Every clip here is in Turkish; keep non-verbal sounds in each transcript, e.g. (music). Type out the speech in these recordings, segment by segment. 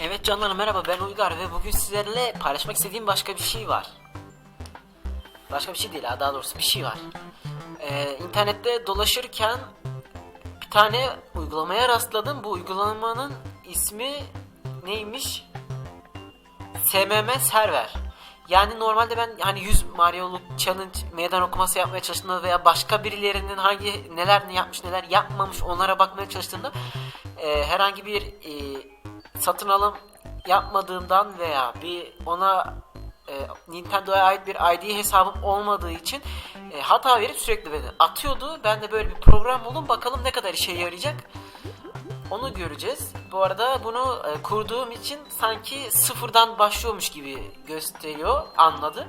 Evet canlarım merhaba ben Uygar ve bugün sizlerle paylaşmak istediğim başka bir şey var. Başka bir şey değil ha daha doğrusu bir şey var. Ee, internette dolaşırken bir tane uygulamaya rastladım. Bu uygulamanın ismi neymiş? SMM Server. Yani normalde ben hani 100 Mario'luk challenge meydan okuması yapmaya çalıştığımda veya başka birilerinin hangi neler ne yapmış neler yapmamış onlara bakmaya çalıştığımda e, herhangi bir e, satın alım yapmadığından veya bir ona e, Nintendo'ya ait bir ID hesabım olmadığı için e, hata verip sürekli beni atıyordu. Ben de böyle bir program buldum. Bakalım ne kadar işe yarayacak. Onu göreceğiz. Bu arada bunu e, kurduğum için sanki sıfırdan başlıyormuş gibi gösteriyor, anladı.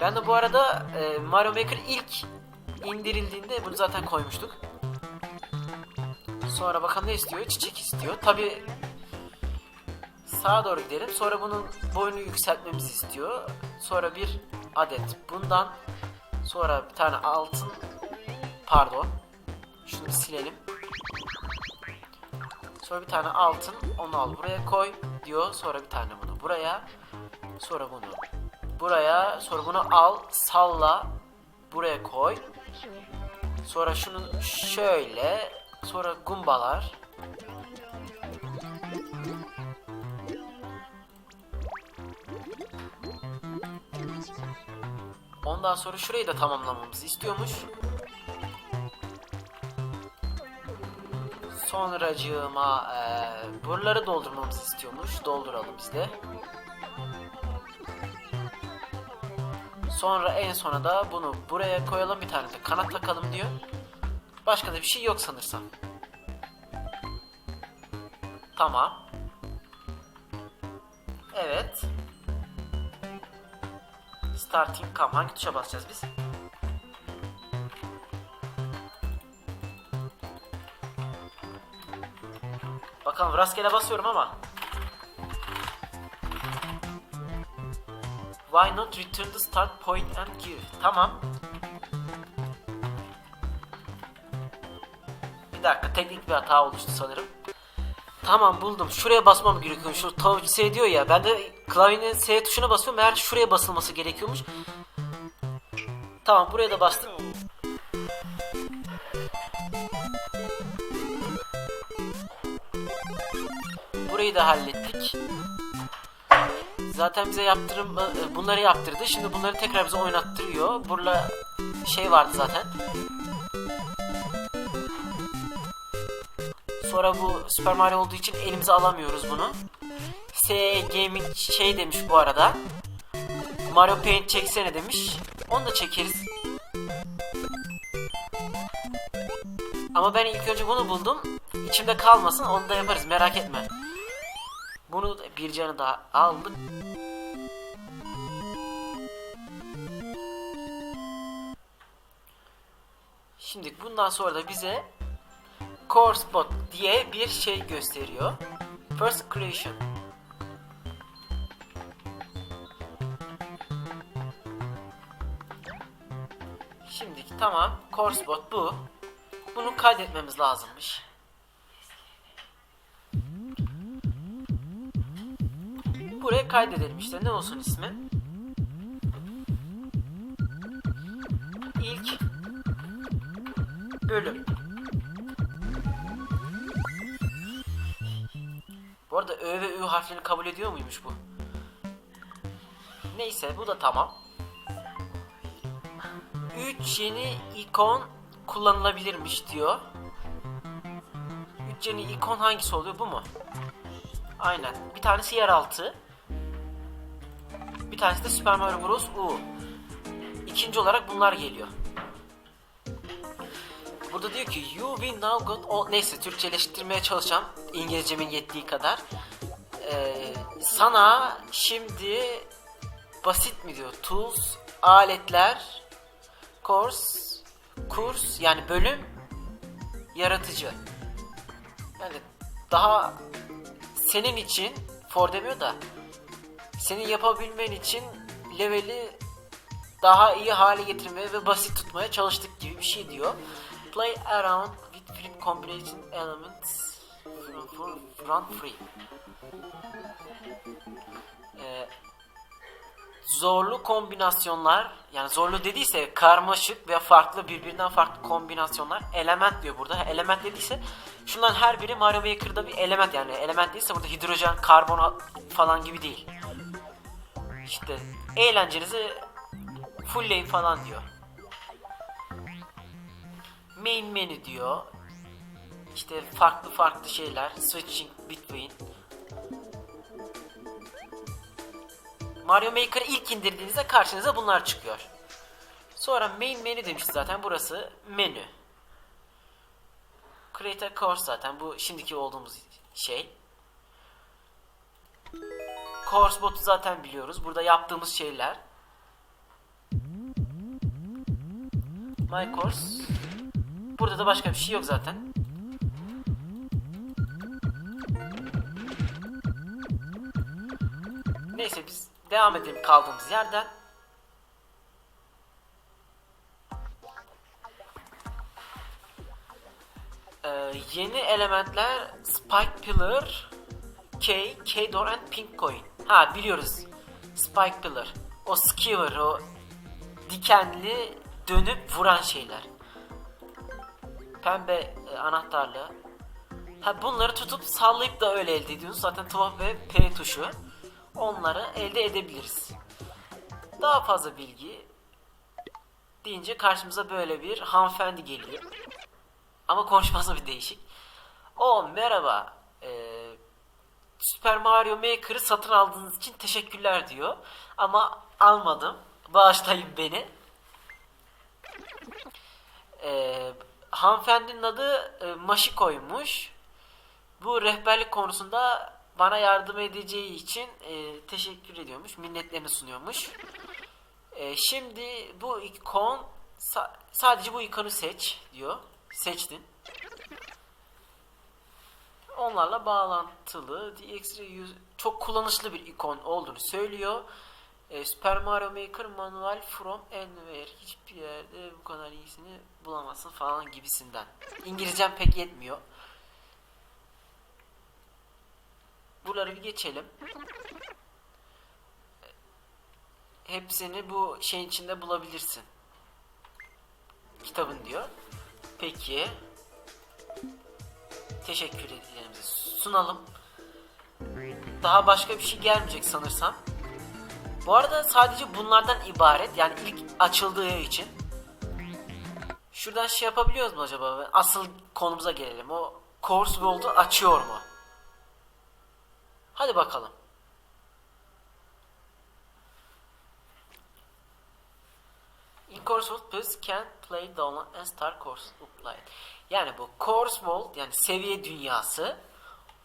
Ben de bu arada e, Mario Maker ilk indirildiğinde bunu zaten koymuştuk. Sonra bakalım ne istiyor? Çiçek istiyor. Tabi sağa doğru gidelim. Sonra bunun boyunu yükseltmemizi istiyor. Sonra bir adet bundan. Sonra bir tane altın. Pardon. Şunu silelim. Sonra bir tane altın. Onu al buraya koy diyor. Sonra bir tane bunu buraya. Sonra bunu buraya. Sonra bunu al salla. Buraya koy. Sonra şunu şöyle. Sonra gumbalar. Ondan sonra şurayı da tamamlamamızı istiyormuş. Sonracığıma eee buraları doldurmamızı istiyormuş. Dolduralım biz de. Sonra en sona da bunu buraya koyalım bir tane de kanat diyor. Başka da bir şey yok sanırsam. Tamam. Evet. Starting come. Hangi tuşa basacağız biz? Bakalım rastgele basıyorum ama. Why not return the start point and give? Tamam. Bir dakika teknik bir hata oluştu sanırım. Tamam buldum. Şuraya basmam gerekiyor. Şu touch S diyor ya. Ben de klavyenin S tuşuna basıyorum. Eğer şuraya basılması gerekiyormuş. Tamam buraya da bastım. Burayı da hallettik. Zaten bize yaptırım bunları yaptırdı. Şimdi bunları tekrar bize oynattırıyor. Burada şey vardı zaten. Sonra bu Super Mario olduğu için elimize alamıyoruz bunu. S Gaming şey demiş bu arada. Mario Paint çeksene demiş. Onu da çekeriz. Ama ben ilk önce bunu buldum. İçimde kalmasın onu da yaparız merak etme. Bunu bir canı daha aldık. Şimdi bundan sonra da bize Core Spot diye bir şey gösteriyor. First Creation. Şimdiki tamam. Core Spot bu. Bunu kaydetmemiz lazımmış. Buraya kaydedelim işte. Ne olsun ismi? İlk bölüm. Bu arada Ö ve Ü harflerini kabul ediyor muymuş bu? Neyse bu da tamam. 3 yeni ikon kullanılabilirmiş diyor. 3 yeni ikon hangisi oluyor bu mu? Aynen. Bir tanesi yeraltı. Bir tanesi de Super Mario Bros. U. İkinci olarak bunlar geliyor. Burada diyor ki you will now got all... Neyse Türkçeleştirmeye çalışacağım. İngilizcemin yettiği kadar. Ee, sana şimdi basit mi diyor? Tools, aletler, course, kurs yani bölüm, yaratıcı. Yani daha senin için for demiyor da senin yapabilmen için leveli daha iyi hale getirmeye ve basit tutmaya çalıştık gibi bir şey diyor. Play around with flip combination elements from run free. Ee, zorlu kombinasyonlar yani zorlu dediyse karmaşık ve farklı birbirinden farklı kombinasyonlar element diyor burada. Element dediyse şundan her biri Mario Maker'da bir element yani element değilse burada hidrojen, karbon falan gibi değil. İşte eğlencenizi fullleyin falan diyor. Main menü diyor. İşte farklı farklı şeyler. Switching between. Mario Maker'ı ilk indirdiğinizde karşınıza bunlar çıkıyor. Sonra main menü demiş zaten burası menü. Create a course zaten bu şimdiki olduğumuz şey. Course botu zaten biliyoruz. Burada yaptığımız şeyler. My course. Burada da başka bir şey yok zaten. Neyse biz devam edelim kaldığımız yerden. Ee, yeni elementler Spike Pillar, K, K-Door and Pink Coin. Ha biliyoruz. Spike Pillar. O skewer, o dikenli dönüp vuran şeyler. Pembe e, anahtarlı. Ha bunları tutup sallayıp da öyle elde ediyoruz. Zaten tuhaf ve P tuşu. Onları elde edebiliriz. Daha fazla bilgi deyince karşımıza böyle bir hanımefendi geliyor. Ama konuşması bir değişik. O merhaba. Ee, Super Mario Maker'ı satın aldığınız için teşekkürler diyor. Ama almadım. Bağışlayın beni. Ee, hanımefendinin adı e, Maşiko'ymuş. Bu rehberlik konusunda bana yardım edeceği için e, teşekkür ediyormuş. Minnetlerini sunuyormuş. E, şimdi bu ikon sa- sadece bu ikonu seç diyor. Seçtin. Onlarla bağlantılı DX yüz- çok kullanışlı bir ikon olduğunu söylüyor. E, Super Mario Maker Manual from Anywhere hiçbir yerde bu kadar iyisini bulamazsın falan gibisinden. İngilizcem pek yetmiyor. Buraları bir geçelim. Hepsini bu şeyin içinde bulabilirsin. Kitabın diyor. Peki. Teşekkür edeceğimizi sunalım. Daha başka bir şey gelmeyecek sanırsam. Bu arada sadece bunlardan ibaret. Yani ilk açıldığı için. Şuradan şey yapabiliyoruz mu acaba? Asıl konumuza gelelim. O Course World'u açıyor mu? Hadi bakalım. In Course World players can play download and start course upload. Yani bu Course World yani seviye dünyası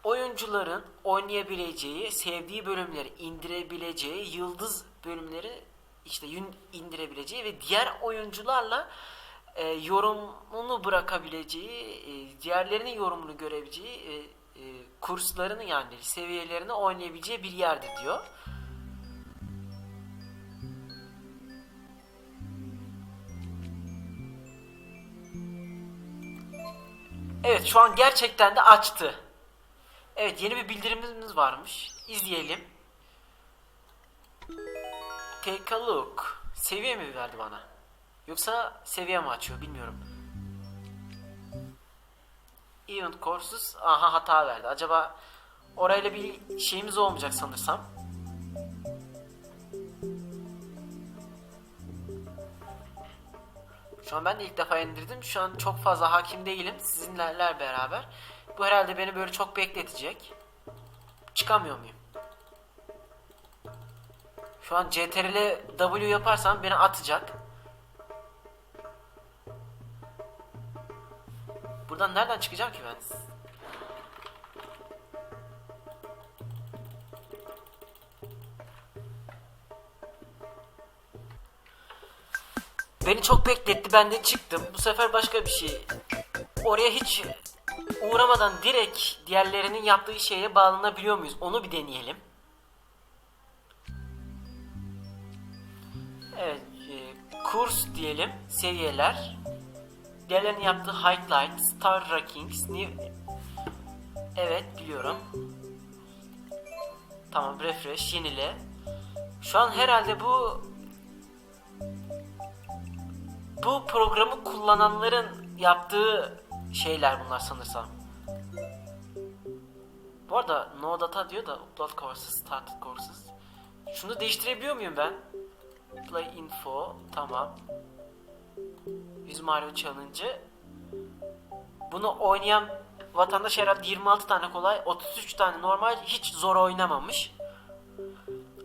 oyuncuların oynayabileceği, sevdiği bölümleri indirebileceği, yıldız bölümleri işte indirebileceği ve diğer oyuncularla e, yorumunu bırakabileceği, e, diğerlerinin yorumunu görebileceği, e, e, kurslarını yani seviyelerini oynayabileceği bir yerdir diyor. Evet şu an gerçekten de açtı. Evet yeni bir bildirimimiz varmış. İzleyelim. Take a look. Seviye mi verdi bana? Yoksa seviye mi açıyor bilmiyorum. Event courses. Aha hata verdi. Acaba orayla bir şeyimiz olmayacak sanırsam. Şu an ben de ilk defa indirdim. Şu an çok fazla hakim değilim. Sizinlerler beraber. Bu herhalde beni böyle çok bekletecek. Çıkamıyor muyum? Şu an CTRL W yaparsam beni atacak. Buradan nereden çıkacağım ki ben? Beni çok bekletti ben de çıktım. Bu sefer başka bir şey. Oraya hiç uğramadan direkt diğerlerinin yaptığı şeye bağlanabiliyor muyuz? Onu bir deneyelim. Evet, e, kurs diyelim, seviyeler. Diğerlerinin yaptığı highlight, star rankings, new Evet biliyorum. Tamam refresh yenile. Şu an herhalde bu bu programı kullananların yaptığı şeyler bunlar sanırsam. Bu arada no data diyor da upload courses, started courses. Şunu değiştirebiliyor muyum ben? Play info, tamam. 100 Mario Challenge'ı. Bunu oynayan vatandaş herhalde 26 tane kolay, 33 tane normal, hiç zor oynamamış.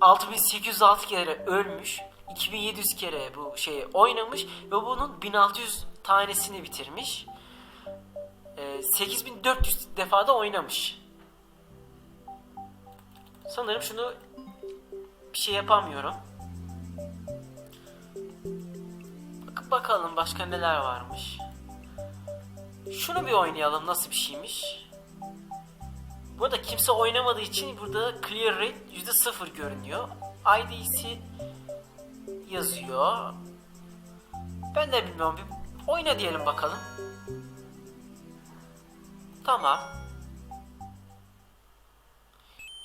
6806 kere ölmüş. 2700 kere bu şeyi oynamış ve bunun 1600 tanesini bitirmiş. Ee, 8400 defada oynamış. Sanırım şunu bir şey yapamıyorum. Bak bakalım başka neler varmış. Şunu bir oynayalım nasıl bir şeymiş. Burada kimse oynamadığı için burada clear rate %0 görünüyor. ID'si yazıyor. Ben de bilmiyorum. Bir oyna diyelim bakalım. Tamam.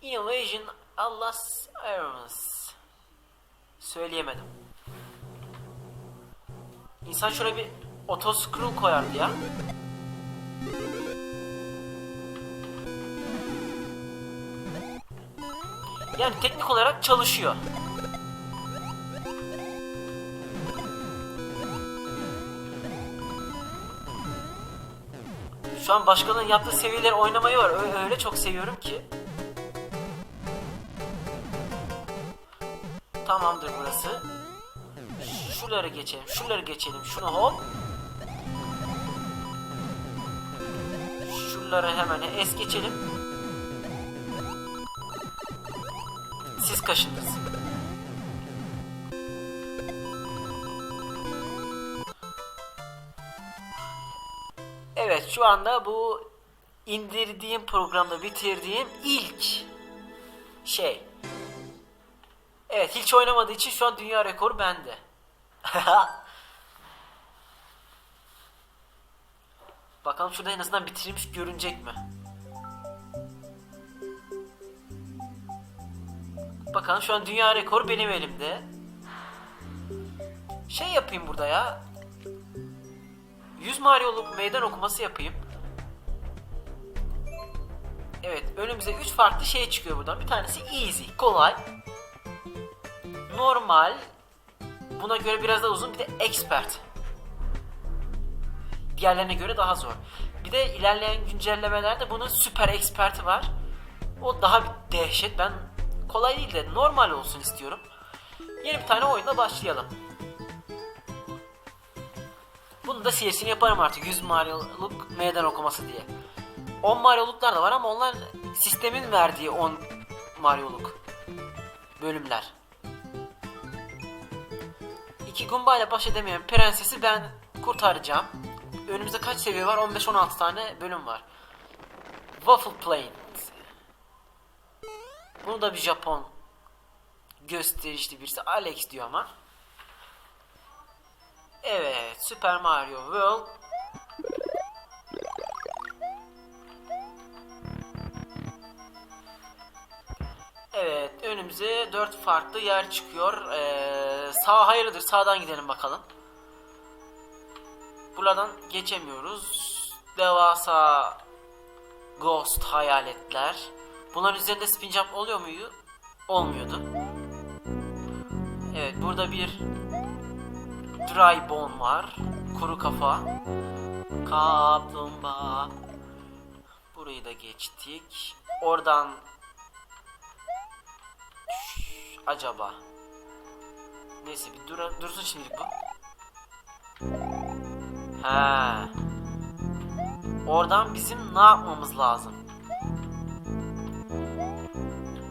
Invasion Allah's Arms. Söyleyemedim. İnsan şuraya bir otoscrew koyardı ya. Yani teknik olarak çalışıyor. Şu an başkalarının yaptığı seviyeleri oynamayı var. Öyle, öyle çok seviyorum ki. Tamamdır burası. Şuraları geçelim, şuraları geçelim. Şunu hop. Şuraları hemen es geçelim. Siz kaşındınız. Şu anda bu indirdiğim programda bitirdiğim ilk şey. Evet hiç oynamadığı için şu an dünya rekoru bende. (laughs) Bakalım şurada en azından bitirmiş görünecek mi? Bakalım şu an dünya rekoru benim elimde. Şey yapayım burada ya. 100 Mario'luk meydan okuması yapayım. Evet önümüze 3 farklı şey çıkıyor buradan. Bir tanesi easy, kolay. Normal. Buna göre biraz daha uzun. Bir de expert. Diğerlerine göre daha zor. Bir de ilerleyen güncellemelerde bunun süper expert'i var. O daha bir dehşet. Ben kolay değil de normal olsun istiyorum. Yeni bir tane oyunla başlayalım. Bunu da CS'ini yaparım artık 100 Mario'luk meydan okuması diye. 10 Mario'luklar da var ama onlar sistemin verdiği 10 Mario'luk bölümler. İki ile baş edemeyen prensesi ben kurtaracağım. Önümüzde kaç seviye var? 15-16 tane bölüm var. Waffle Plains. Bunu da bir Japon gösterişli birisi Alex diyor ama. Super Mario World. Evet, önümüze dört farklı yer çıkıyor. Ee, sağ hayırlıdır, sağdan gidelim bakalım. Buradan geçemiyoruz. Devasa Ghost hayaletler. Bunların üzerinde spin jump oluyor muydu? Olmuyordu. Evet, burada bir Dry Bone var. Kuru kafa. Kaplumbağa. Burayı da geçtik. Oradan acaba Neyse bir dur dursun şimdilik bu. He. Oradan bizim ne yapmamız lazım?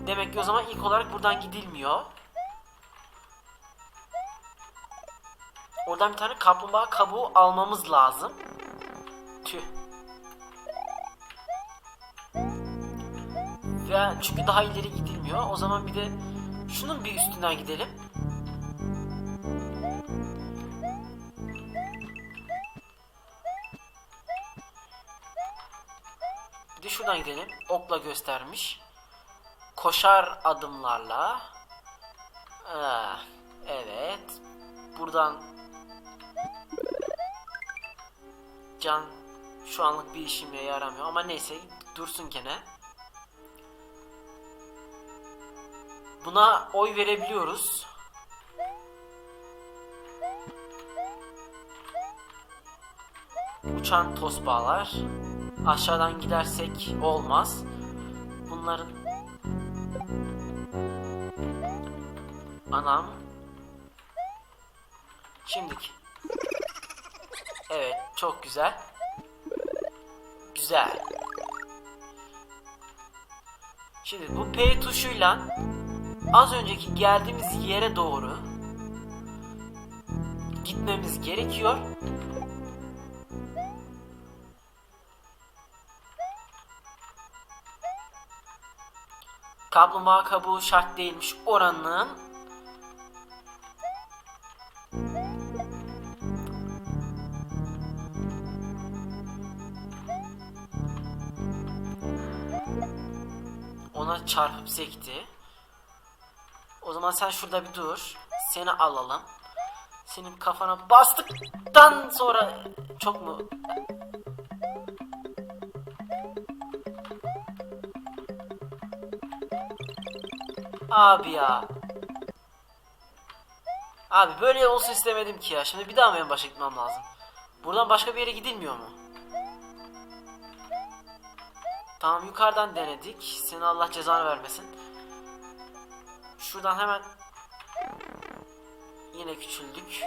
Demek ki o zaman ilk olarak buradan gidilmiyor. Oradan bir tane kaplumbağa kabuğu almamız lazım. Tüh. Ve çünkü daha ileri gidilmiyor. O zaman bir de şunun bir üstünden gidelim. Bir de şu şuradan gidelim. Okla göstermiş. Koşar adımlarla. Ah, evet. Buradan can şu anlık bir işime yaramıyor ama neyse dursun gene. Buna oy verebiliyoruz. Uçan tosbağalar. Aşağıdan gidersek olmaz. Bunların Anam. Şimdiki. Evet, çok güzel. Güzel. Şimdi bu P tuşuyla az önceki geldiğimiz yere doğru gitmemiz gerekiyor. Kaplumbağa kabuğu şart değilmiş oranın çarpıp sekti. O zaman sen şurada bir dur. Seni alalım. Senin kafana bastıktan sonra çok mu Abi ya. Abi böyle olsun istemedim ki ya. Şimdi bir daha mı en başa gitmem lazım? Buradan başka bir yere gidilmiyor mu? Tamam yukarıdan denedik. Seni Allah cezanı vermesin. Şuradan hemen yine küçüldük.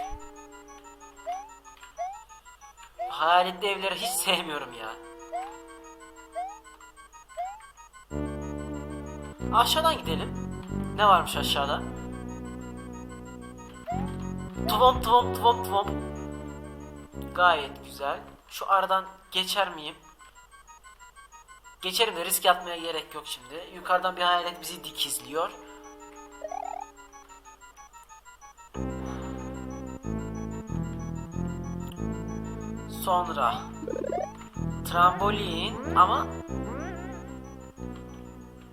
Hayaletli evleri hiç sevmiyorum ya. Aşağıdan gidelim. Ne varmış aşağıda? Tuvom tuvom tuvom tuvom. Gayet güzel. Şu aradan geçer miyim? Geçerim de risk atmaya gerek yok şimdi. Yukarıdan bir hayalet bizi dikizliyor. Sonra trambolin ama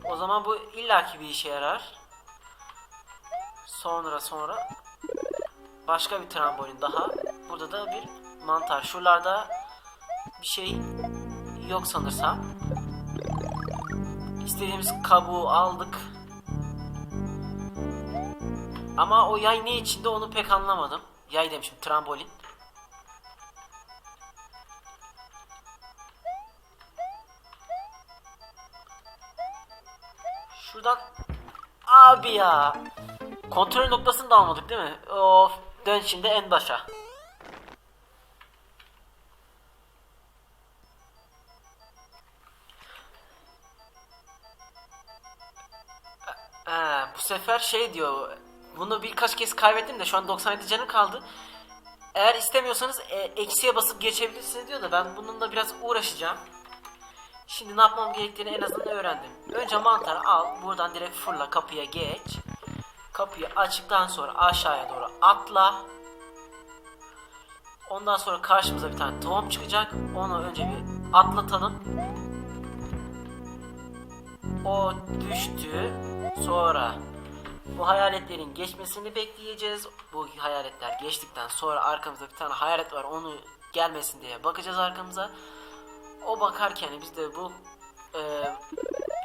o zaman bu illaki bir işe yarar. Sonra sonra başka bir trambolin daha. Burada da bir mantar. Şuralarda bir şey yok sanırsam. İstediğimiz kabuğu aldık. Ama o yay ne içinde onu pek anlamadım. Yay demişim trambolin. Şuradan abi ya. Kontrol noktasını da almadık değil mi? Of dön şimdi en başa. Ee, bu sefer şey diyor. Bunu birkaç kez kaybettim de şu an 97 canım kaldı. Eğer istemiyorsanız e, eksiye basıp geçebilirsiniz diyor da ben bununla biraz uğraşacağım. Şimdi ne yapmam gerektiğini en azından öğrendim. Önce mantarı al. Buradan direkt fırla kapıya geç. Kapıyı açtıktan sonra aşağıya doğru atla. Ondan sonra karşımıza bir tane tohum çıkacak. Onu önce bir atlatalım. O düştü. Sonra bu hayaletlerin geçmesini bekleyeceğiz. Bu hayaletler geçtikten sonra arkamızda bir tane hayalet var. Onu gelmesin diye bakacağız arkamıza. O bakarken biz de bu e,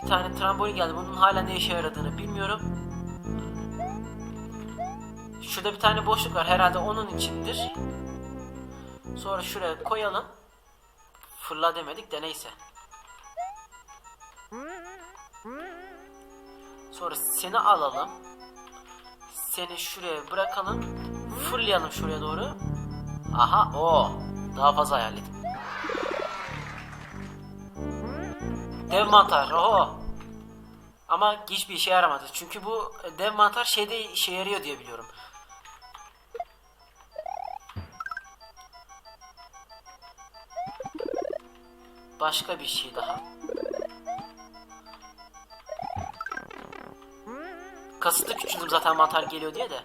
bir tane trambolin geldi. Bunun hala ne işe yaradığını bilmiyorum. Şurada bir tane boşluk var. Herhalde onun içindir. Sonra şuraya koyalım. Fırla demedik de neyse. Sonra seni alalım. Seni şuraya bırakalım. Fırlayalım şuraya doğru. Aha o. Daha fazla hayalet. Dev mantar. Oho. Ama hiçbir işe yaramadı. Çünkü bu dev mantar şeyde işe yarıyor diye biliyorum. Başka bir şey daha. Kasıtlı küçüldüm zaten mantar geliyor diye de.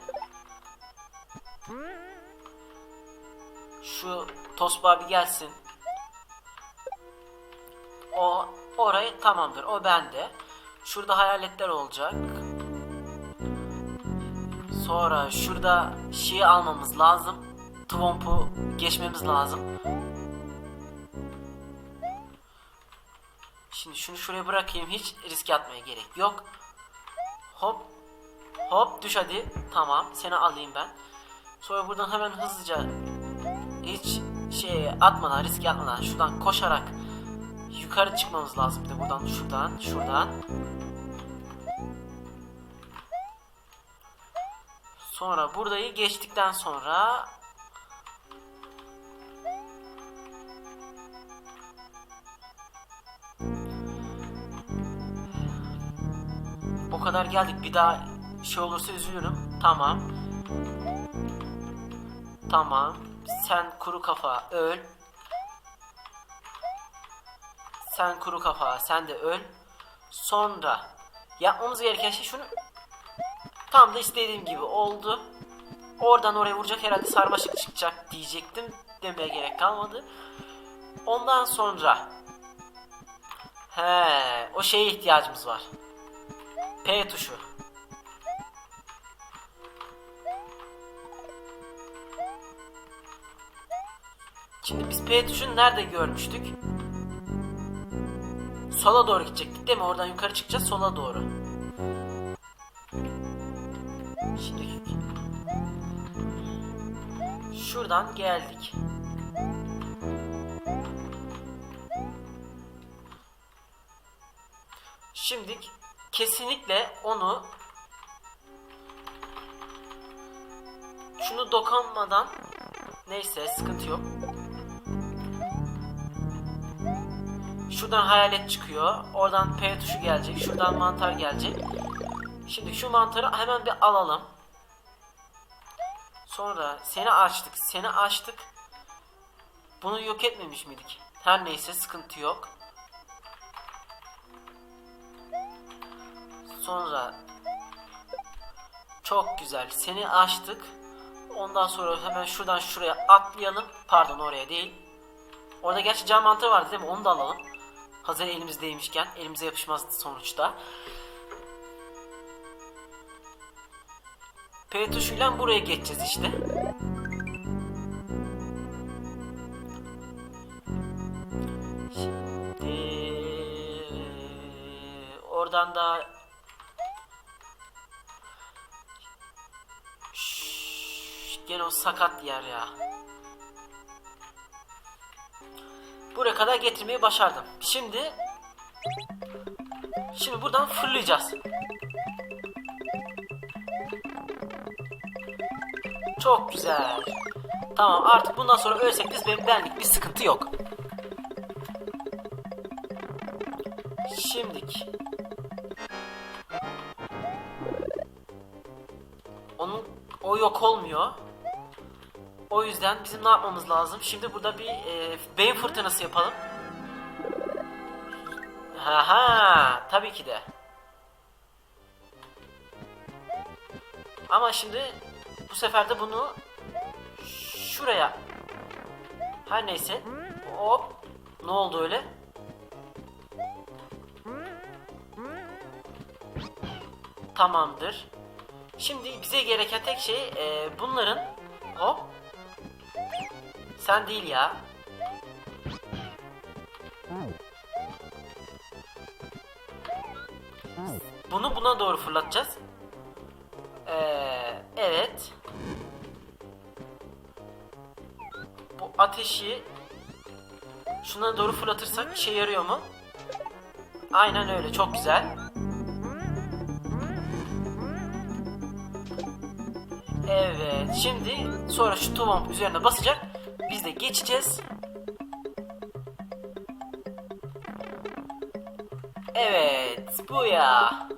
Şu tosbağa bir gelsin. O Orayı tamamdır. O bende. Şurada hayaletler olacak. Sonra şurada şeyi almamız lazım. Twomp'u geçmemiz lazım. Şimdi şunu şuraya bırakayım. Hiç riske atmaya gerek yok. Hop. Hop düş hadi. Tamam. Seni alayım ben. Sonra buradan hemen hızlıca hiç şey atmadan riske atmadan şuradan koşarak yukarı çıkmamız lazım. De buradan şuradan şuradan. Sonra burayı geçtikten sonra o kadar geldik bir daha şey olursa üzülürüm. Tamam. Tamam. Sen kuru kafa öl. Sen kuru kafa sen de öl. Sonra yapmamız gereken şey şunu Tam da istediğim gibi oldu. Oradan oraya vuracak herhalde sarmaşık çıkacak diyecektim. Demeye gerek kalmadı. Ondan sonra He, o şeye ihtiyacımız var. P tuşu. Şimdi biz P nerede görmüştük? Sola doğru gidecektik değil mi? Oradan yukarı çıkacağız sola doğru. Şimdi şuradan geldik. Şimdi kesinlikle onu şunu dokunmadan neyse sıkıntı yok. Şuradan hayalet çıkıyor. Oradan P tuşu gelecek. Şuradan mantar gelecek. Şimdi şu mantarı hemen bir alalım. Sonra seni açtık. Seni açtık. Bunu yok etmemiş miydik? Her neyse sıkıntı yok. Sonra çok güzel. Seni açtık. Ondan sonra hemen şuradan şuraya atlayalım. Pardon oraya değil. Orada gerçi cam mantarı vardı değil mi? Onu da alalım. Hazır elimizdeymişken. Elimize yapışmazdı sonuçta. P tuşuyla buraya geçeceğiz işte. Oradan da gene o sakat yer ya. Buraya kadar getirmeyi başardım. Şimdi Şimdi buradan fırlayacağız. Çok güzel. Tamam artık bundan sonra ölsek biz ben- benlik bir sıkıntı yok. Şimdik. Onun o yok olmuyor. O yüzden bizim ne yapmamız lazım? Şimdi burada bir e, beyin fırtınası yapalım. Ha ha, tabii ki de. Ama şimdi bu sefer de bunu şuraya. Her neyse. Hop. Ne oldu öyle? Tamamdır. Şimdi bize gereken tek şey e, bunların hop. Sen değil ya. Bunu buna doğru fırlatacağız. Ee, evet. Bu ateşi şuna doğru fırlatırsak işe yarıyor mu? Aynen öyle çok güzel. Evet şimdi sonra şu tuvam üzerine basacak. Biz de geçeceğiz. Evet bu ya.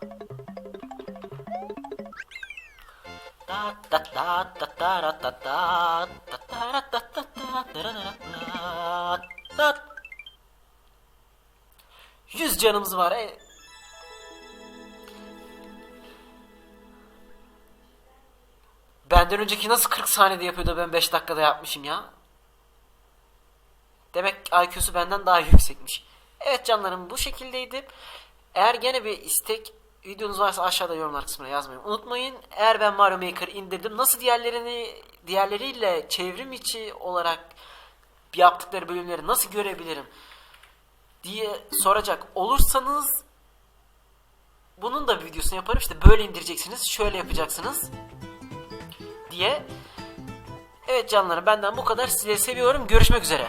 Yüz canımız var. E Benden önceki nasıl 40 saniyede yapıyordu ben 5 dakikada yapmışım ya. Demek IQ'su benden daha yüksekmiş. Evet canlarım bu şekildeydi. Eğer gene bir istek videonuz varsa aşağıda yorumlar kısmına yazmayı unutmayın. Eğer ben Mario Maker indirdim nasıl diğerlerini diğerleriyle çevrim içi olarak yaptıkları bölümleri nasıl görebilirim diye soracak olursanız bunun da videosunu yaparım. İşte böyle indireceksiniz, şöyle yapacaksınız diye. Evet canlarım benden bu kadar. Sizi seviyorum. Görüşmek üzere.